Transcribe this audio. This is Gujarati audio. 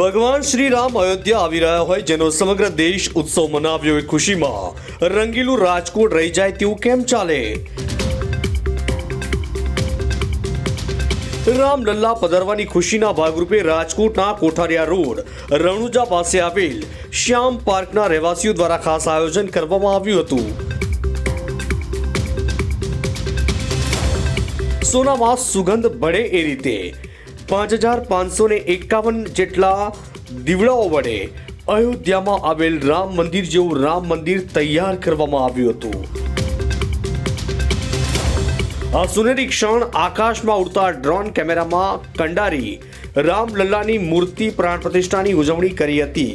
ભગવાન શ્રી રામ અયોધ્યા આવી રહ્યા હોય, જેનો સમગ્ર દેશ ઉત્સવ મનાવ્યો એ ખુશીમાં. રંગીલું રાજકોટ રહી જાય તેવું કેમ ચાલે? રામલલ્લા પધારવાની ખુશીના ભાગરૂપે રાજકોટના કોઠારિયા રોડ, રણુજા પાસે આવેલ શ્યામ પાર્કના રહેવાસીઓ દ્વારા ખાસ આયોજન કરવામાં આવ્યું હતું. સોનામાં સુગંધ બળે એ રીતે પાંચ હજાર પાંચસો ને એકાવન જેટલા દીવડાઓ વડે અયોધ્યામાં આવેલ રામ મંદિર જેવું રામ મંદિર તૈયાર કરવામાં આવ્યું હતું. આ સુનેરી ક્ષણ આકાશમાં ઉડતા ડ્રોન કેમેરામાં કંડારી રામલલ્લાની મૂર્તિ પ્રાણ પ્રતિષ્ઠાની ઉજવણી કરી હતી.